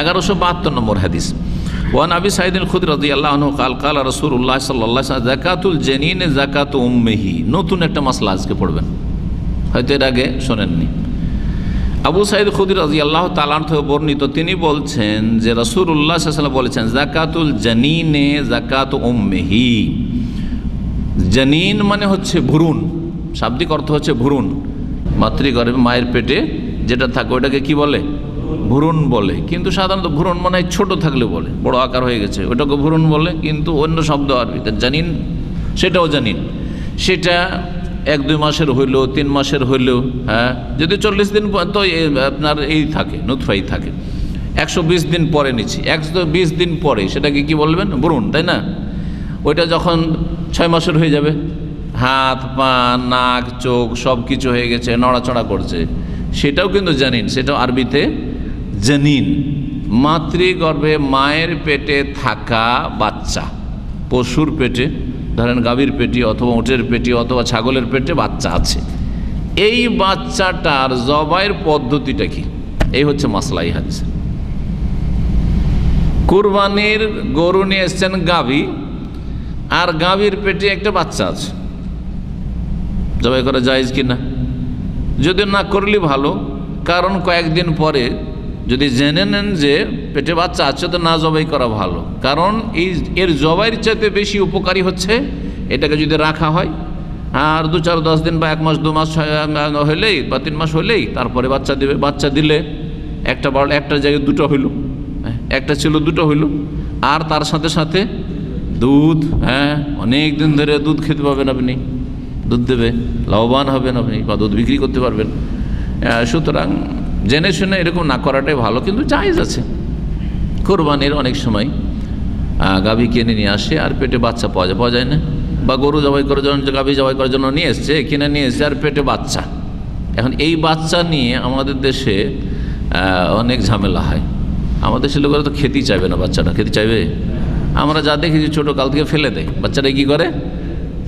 এগারোশো বাহাত্তর নম্বর হাদিস। ওয়ান আবি সাইদিন খুদ রাজি আল্লাহ কাল কাল রসুল্লাহ সাল্লাহ জাকাতুল জেনিনে জাকাত উম্মেহি। নতুন একটা মাসলা আজকে পড়বেন। হয়তো এর আগে শোনেননি। আবু সাইদ খুদির রাজি আল্লাহ তালান থেকে বর্ণিত, তিনি বলছেন যে রসুল্লাহ সাল্লাম বলেছেন, জাকাতুল জানিনে জাকাত উম্মেহি। জানিন মানে হচ্ছে ভুরুন শাব্দিক অর্থ হচ্ছে ভুরুন মাতৃগর্ভে মায়ের পেটে যেটা থাকে, ওটাকে কি বলে? ভুরুন বলে, কিন্তু সাধারণত ভুরুন মানে হয় ছোট থাকলে বলে, বড় আকার হয়ে গেছে ওটাকে ভুরুন বলে, কিন্তু অন্য শব্দ আরবিতে জানিন, সেটাও জানিন। সেটা এক দুই মাসের হইল তিন মাসের হইল হ্যাঁ যদি চল্লিশ দিন তো আপনার এই থাকে নুৎফাই থাকে। একশো বিশ দিন পরে নিচ্ছি, একশো বিশ দিন পরে, সেটাকে কি বলবেন? ভ্রূণ, তাই না? ওইটা যখন ছয় মাসের হয়ে যাবে, হাত, পা, নাক, চোখ সব কিছু হয়ে গেছে, নড়াচড়া করছে। সেটাও কিন্তু জানিন, সেটাও আরবিতে জানিন, মাতৃগর্ভে মায়ের পেটে থাকা বাচ্চা, পশুর পেটে, ধরেন গাভীর পেটি অথবা উটের পেটি অথবা ছাগলের পেটে বাচ্চা আছে। এই বাচ্চাটার জবাইয়ের পদ্ধতিটা কি? এই হচ্ছে মাসলাই হাদিস। কুরবানির গরু নিয়ে এসছেন গাভী, আর গাভীর পেটে একটা বাচ্চা আছে। জবাই করা যায় কি না যদি না করলে ভালো, কারণ কয়েকদিন পরে যদি জেনে নেন যে পেটে বাচ্চা আছে তো না জবাই করা ভালো। কারণ এই এর জবাইয়ের চাইতে বেশি উপকারী হচ্ছে এটাকে যদি রাখা হয় আর দু চার দশ দিন বা এক মাস দু মাস হলেই বা তিন মাস হলেই তারপরে বাচ্চা দেবে বাচ্চা দিলে একটা বড় একটা জায়গায় দুটো হইল হ্যাঁ, একটা ছিল দুটো হইল আর তার সাথে সাথে দুধ হ্যাঁ অনেক দিন ধরে দুধ খেতে পাবেন আপনি দুধ দেবে লাভবান হবেন আপনি বা দুধ বিক্রি করতে পারবেন। সুতরাং জেনে শুনে এরকম না করাটাই ভালো, কিন্তু জায়েজ আছে। কোরবানির অনেক সময় গাভী কিনে নিয়ে আসে আর পেটে বাচ্চা পাওয়া যায় পাওয়া যায় না। বা গরু জবাই করার জন্য, গাভী জবাই করার জন্য নিয়ে এসছে, কিনে নিয়ে এসছে আর পেটে বাচ্চা। এখন এই বাচ্চা নিয়ে আমাদের দেশে অনেক ঝামেলা হয়। আমাদের দেশের লোকেরা তো খেতেই চাইবে না বাচ্চাটা খেতে চাইবে? আমরা যা দেখেছি ছোটো কাল থেকে ফেলে দেয়। বাচ্চাটা কি করে?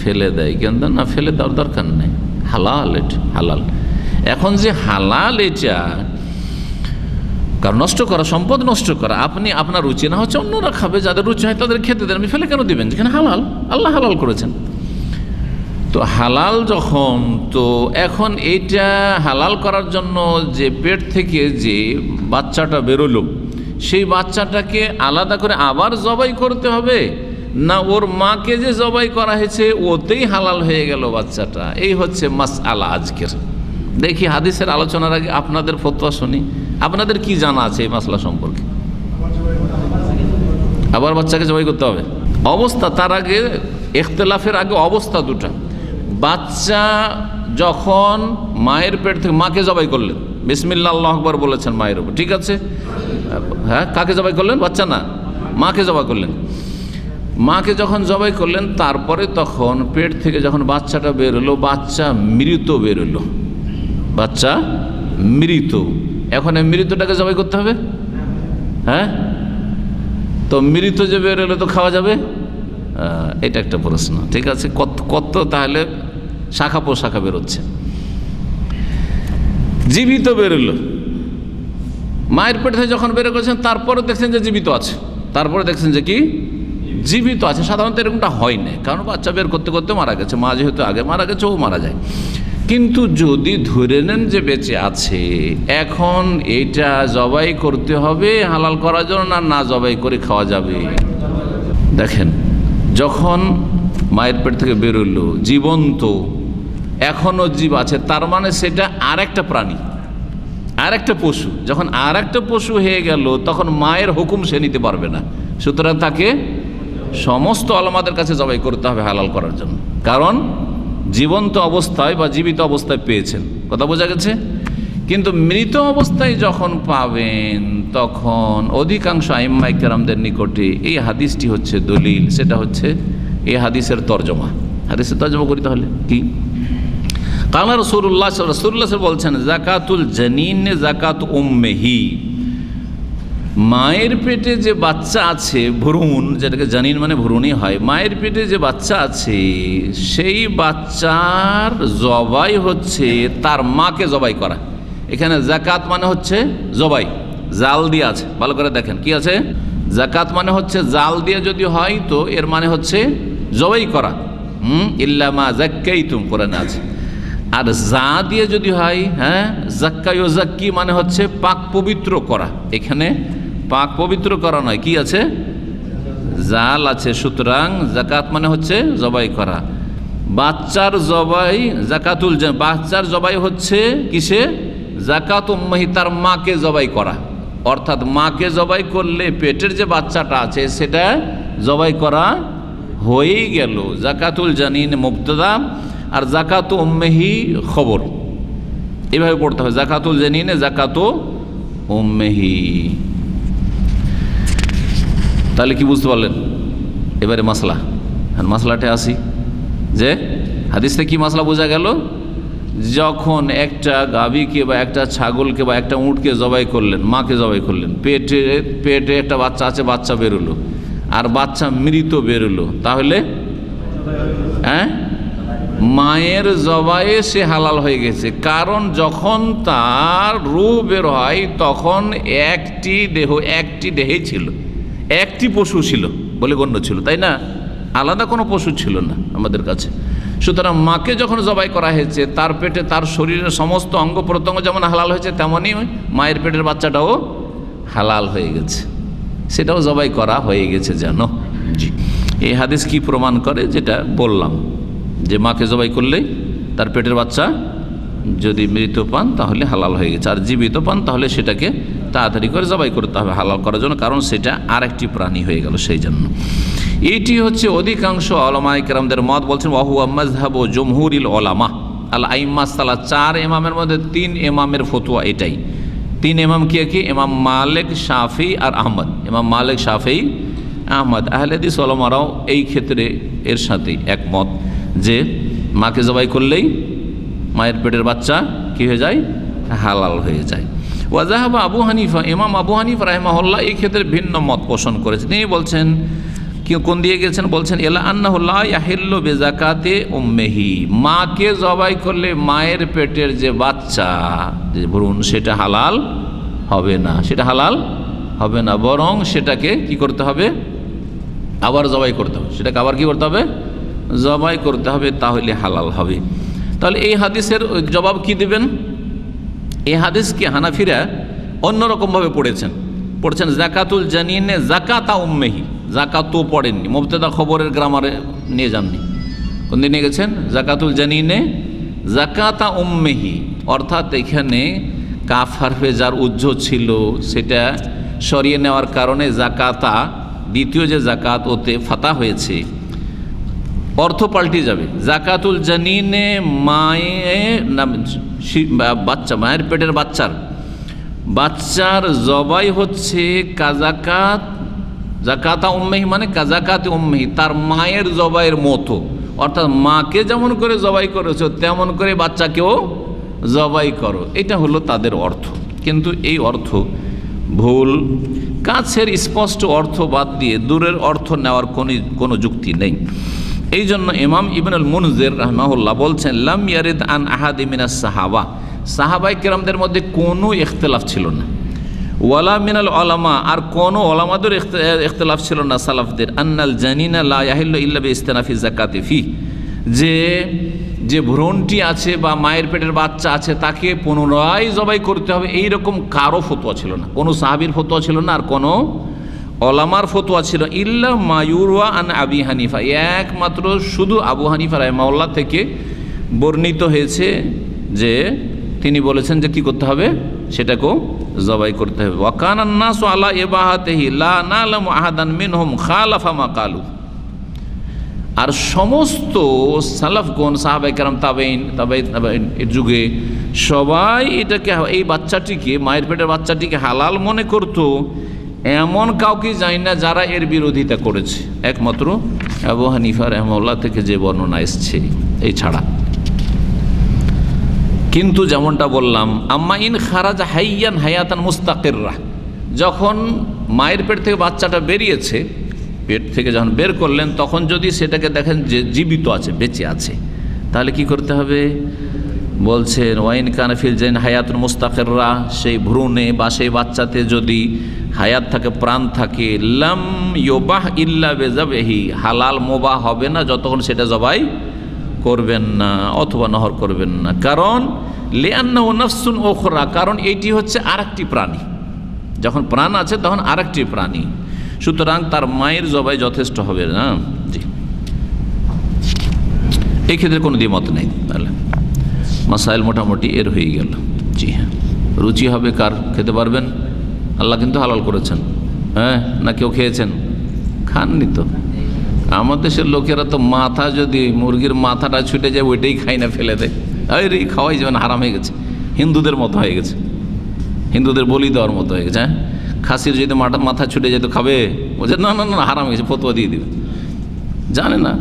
ফেলে দেয়। কিন্তু না, ফেলে দেওয়ার দরকার নেই। হালাল এটা, হালাল। এখন যে হালাল এটা, কারণ নষ্ট করা সম্পদ নষ্ট করা, আপনি আপনার রুচি না হচ্ছে অন্যরা খাবে, যাদের রুচি হয় তাদের খেতে দেন। আপনি ফেলে কেন দিবেন? যেখানে হালাল, আল্লাহ হালাল করেছেন। তো হালাল যখন, তো এখন এইটা হালাল করার জন্য যে পেট থেকে যে বাচ্চাটা বেরোলো, সেই বাচ্চাটাকে আলাদা করে আবার জবাই করতে হবে? না ওর মাকে যে জবাই করা হয়েছে, ওতেই হালাল হয়ে গেল বাচ্চাটা? এই হচ্ছে মাস আলা আজকের। দেখি হাদিসের আলোচনার আগে আপনাদের ফতোয়া শুনি। আপনাদের কি জানা আছে এই মাসলা সম্পর্কে? আবার বাচ্চাকে জবাই করতে হবে। অবস্থা তার আগে, এখতলাফের আগে অবস্থা দুটা। বাচ্চা যখন মায়ের পেট থেকে, মাকে জবাই করলেন। বিসমিল্লা আল্লাহ আকবর বলেছেন মায়ের উপর। ঠিক আছে? হ্যাঁ কাকে জবাই করলেন? বাচ্চা না, মাকে জবাই করলেন। মাকে যখন জবাই করলেন, তারপরে তখন পেট থেকে যখন বাচ্চাটা বেরোলো বাচ্চা মৃত বেরোলো বাচ্চা মৃত। এখন এই মৃতটাকে জবাই করতে হবে? হ্যাঁ? তো মৃত যে বেরোলে তো খাওয়া যাবে? এটা একটা প্রশ্ন, ঠিক আছে? কত কত তাহলে শাখা পোশাখা বেরোচ্ছে? জীবিত বেরোলো মায়ের পেট থেকে যখন বেরো করেছেন তারপরে দেখছেন যে জীবিত আছে। তারপরে দেখছেন যে কি? জীবিত আছে। সাধারণত এরকমটা হয় না কারণ বাচ্চা বের করতে করতে মারা গেছে। মা যেহেতু আগে মারা গেছে, ও মারা যায়। কিন্তু যদি ধরে নেন যে বেঁচে আছে, এখন এটা জবাই করতে হবে, হালাল করার জন্য না না জবাই করে খাওয়া যাবে? দেখেন, যখন মায়ের পেট থেকে বেরোলো জীবন্ত এখনও জীব আছে, তার মানে সেটা আর একটা প্রাণী আর একটা পশু। যখন আর একটা পশু হয়ে গেল, তখন মায়ের হুকুম সে নিতে পারবে না। সুতরাং তাকে সমস্ত আলমাদের কাছে জবাই করতে হবে হালাল করার জন্য। কারণ জীবন্ত অবস্থায় বা জীবিত অবস্থায় পেয়েছেন। কথা বোঝা গেছে? কিন্তু মৃত অবস্থায় যখন পাবেন, তখন অধিকাংশ আইম্মাই কেরামদের নিকটে এই হাদিসটি হচ্ছে দলিল, সেটা হচ্ছে এই হাদিসের তর্জমা। হাদিসের তর্জমা করি তাহলে, কি? কালা রসুল্লাহ রসুল্লাহ বলছেন, জাকাতুল জানিন জাকাত উম্মেহি। মায়ের পেটে যে বাচ্চা আছে, ভ্রূণ, যেটাকে জানিন মানে ভ্রূণই হয়, মায়ের পেটে যে বাচ্চা আছে, সেই বাচ্চার জবাই হচ্ছে তার মাকে জবাই করা। এখানে জাকাত মানে হচ্ছে জবাই, জাল দিয়ে আছে, ভালো করে দেখেন, কি আছে? জাকাত মানে হচ্ছে জাল দিয়ে যদি হয় তো এর মানে হচ্ছে জবাই করা। হুম? ইল্লামা জাক্কাই তুম কোরআনে আছে। আর জা দিয়ে যদি হয় হ্যাঁ জাক্কাই ও জাক্কি মানে হচ্ছে পাক পবিত্র করা। এখানে পাক পবিত্র করা নয়। কি আছে? জাল আছে। সুতরাং জাকাত মানে হচ্ছে জবাই করা। বাচ্চার জবাই জাকাতুল বাচ্চার জবাই হচ্ছে কিসে? জাকাত উম্মাহি তার মাকে জবাই করা। অর্থাৎ মাকে জবাই করলে পেটের যে বাচ্চাটা আছে, সেটা জবাই করা হয়েই গেল। জাকাতুল জানিন মুবতদা আর জাকাত উম্মেহি খবর। এভাবে পড়তে হবে। জাকাতুল জানিনে জাকাত উম্মেহি। তাহলে কি বুঝতে পারলেন? এবারে মাসলা। আর মাসলাটে আসি। যে, হাদিসে কি মাসলা বোঝা গেল? যখন একটা গাভীকে বা একটা ছাগলকে বা একটা উঁটকে জবাই করলেন, মাকে জবাই করলেন, পেটে পেটে একটা বাচ্চা আছে, বাচ্চা বেরোলো। আর বাচ্চা মৃত বেরোলো। তাহলে? হ্যাঁ? মায়ের জবাইয়ে সে হালাল হয়ে গেছে। কারণ যখন তার রূহ বের হয়, তখন একটি দেহ, একটি দেহেই ছিল। একটি পশু ছিল বলে গণ্য ছিল তাই না? আলাদা কোনো পশু ছিল না আমাদের কাছে। সুতরাং মাকে যখন জবাই করা হয়েছে তার পেটে তার শরীরের সমস্ত অঙ্গ প্রত্যঙ্গ যেমন হালাল হয়েছে তেমনই মায়ের পেটের বাচ্চাটাও হালাল হয়ে গেছে। সেটাও জবাই করা হয়ে গেছে যেন। জি। এই হাদিস কি প্রমাণ করে? যেটা বললাম যে মাকে জবাই করলে তার পেটের বাচ্চা যদি মৃত পান তাহলে হালাল হয়ে গেছে। আর জীবিত পান তাহলে সেটাকে তাড়াতাড়ি করে জবাই করতে হবে, হালাল করার জন্য, কারণ সেটা আর একটি প্রাণী হয়ে গেল সেই জন্য। এটি হচ্ছে অধিকাংশ আলমাই কেরামদের মত বলছেন ওয়াহু আম্মাজহাব ও জমহুরিল ওলামা আল আইমাসালা চার এমামের মধ্যে তিন এমামের ফতুয়া এটাই। তিন এমাম কে কি? এমাম মালিক, শাফি আর আহমদ। এমাম মালিক, শাফি, আহমদ। আহলেদিস ওলামারাও এই ক্ষেত্রে এর সাথেই একমত যে মাকে জবাই করলেই মায়ের পেটের বাচ্চা কি হয়ে যায়? হালাল হয়ে যায়। ওয়াজাহাবা আবু হানিফা, ইমাম আবু হানিফা রাহমাহুল্লাহ এই ক্ষেত্রে ভিন্ন মত পোষণ করেছেন তিনি বলছেন কোন দিয়ে গেছেন? বলছেন, এলা আন্নাহুল্লাহ ইয়াহিল্লু বেজাকাতে উম্মেহি। মাকে জবাই করলে মায়ের পেটের যে বাচ্চা, যে ভ্রূণ, সেটা হালাল হবে না। সেটা হালাল হবে না, বরং সেটাকে কি করতে হবে? আবার জবাই করতে হবে। সেটাকে আবার কি করতে হবে? জবাই করতে হবে, তাহলে হালাল হবে। তাহলে এই হাদিসের জবাব কি দেবেন? এই হাদিসকে হানাফিরা অন্যরকমভাবে পড়েছেন। পড়ছেন, জাকাতুল জানিনে জাকাতা উম্মেহি। জাকাতও পড়েননি। মুবতেদা খবরের গ্রামারে নিয়ে যাননি। কোন দিন গেছেন? জাকাতুল জানিনে জাকাতা উম্মেহি। অর্থাৎ এখানে কাফ হারফে যার উজ্জ ছিল, সেটা সরিয়ে নেওয়ার কারণে জাকাতা, দ্বিতীয় যে জাকাত, ওতে ফাতা হয়েছে। অর্থ পাল্টে যাবে। জাকাতুল জানিনে মায়ে না শি- বা- বাচ্চা, মায়ের পেটের বাচ্চার। বাচ্চার জবাই হচ্ছে কাজাকাত, জাকাতা উম্মেহি মানে কাজাকাত উম্মেহি তার মায়ের জবাইয়ের মতো। অর্থাৎ মাকে যেমন করে জবাই করেছ, তেমন করে বাচ্চাকেও জবাই করো। এটা হলো তাদের অর্থ। কিন্তু এই অর্থ ভুল। কাছের স্পষ্ট অর্থ বাদ দিয়ে দূরের অর্থ নেওয়ার কোনো কোনো যুক্তি নেই। এই জন্য ইমাম ইবনুল মুনজের রহমাহুল্লাহ বলছেন, লাম ইয়ারিদ আন আহাদি মিনাস সাহাবা। সাহাবাই কেরামদের মধ্যে কোনো ইখতলাফ ছিল না। ওয়ালা মিনাল ওলামা আর কোনো ওলামাদের ইখতলাফ ছিল না সালাফদের। আন্নাল জানিনা লা ইয়াহিল্লু ইল্লা বি ইস্তেনাফি জাকাতি ফি। যে যে ভ্রণটি আছে বা মায়ের পেটের বাচ্চা আছে, তাকে পুনরায় জবাই করতে হবে। এই রকম কারও ফতোয়া ছিল না। কোনো সাহাবির ফতোয়া ছিল না, আর কোনো অলামার ফতোয়া ছিল ইল্লা মায়ুরওয়া আন আবি হানিফা। একমাত্র শুধু আবু হানিফা রাহমাউল্লাহ থেকে বর্ণিত হয়েছে যে তিনি বলেছেন যে কি করতে হবে? সেটাকেও জবাই করতে হবে। ওয়াকানান্নাস আলা এবাহাতেহি লা নালামু আহাদান মিনহুম খালাফা মা কালু। আর সমস্ত সালাফগণ সাহাবাই কারাম তাবেইন এর যুগে সবাই এটাকে এই বাচ্চাটিকে, মায়ের পেটের বাচ্চাটিকে হালাল মনে করত। এমন কাউকে জানি না যারা এর বিরোধিতা করেছে। একমাত্র আবু হানিফা রহমাল্লাহ থেকে যে বর্ণনা এসছে, এই ছাড়া। কিন্তু যেমনটা বললাম, আম্মা ইন খারাজ হাইয়ান হায়াতান মুস্তাকেররা, যখন মায়ের পেট থেকে বাচ্চাটা বেরিয়েছে, পেট থেকে যখন বের করলেন, তখন যদি সেটাকে দেখেন যে জীবিত আছে, বেঁচে আছে, তাহলে কি করতে হবে? বলছেন, ওয়াইন কানফিল জেন হায়াতুল মুস্তাকেররা, সেই ভ্রূণে বা সেই বাচ্চাতে যদি হায়াত থাকে, প্রাণ থাকে, লাম ইয়োবাহ ইল্লা বেজাবেহি। হালাল মোবাহ হবে না যতক্ষণ সেটা জবাই করবেন না অথবা নহর করবেন না। কারণ লেয়ান্না ও নফসুন ওখরা কারণ এটি হচ্ছে আরেকটি প্রাণী। যখন প্রাণ আছে তখন আরেকটি প্রাণী। সুতরাং তার মায়ের জবাই যথেষ্ট হবে না। জি। এই ক্ষেত্রে কোনো দ্বিমত নেই। তাহলে মাসাইল মোটামুটি এর হয়ে গেল। জি হ্যাঁ। রুচি হবে কার? খেতে পারবেন? আল্লাহ কিন্তু হালাল করেছেন। হ্যাঁ? না কেউ খেয়েছেন? খাননি তো। আমাদের দেশের লোকেরা তো মাথা যদি মুরগির মাথাটা ছুটে যায়, ওইটাই খাই না, ফেলে দেয়। এই রে, খাওয়াই যাবেন হারাম হয়ে গেছে। হিন্দুদের মতো হয়ে গেছে। হিন্দুদের বলি দেওয়ার মতো হয়ে গেছে হ্যাঁ? খাসির যদি মাথা মাথা ছুটে যেত খাবে? বলছে না না না, হারাম হয়ে গেছে, ফতুয়া দিয়ে দিবে। জানে না।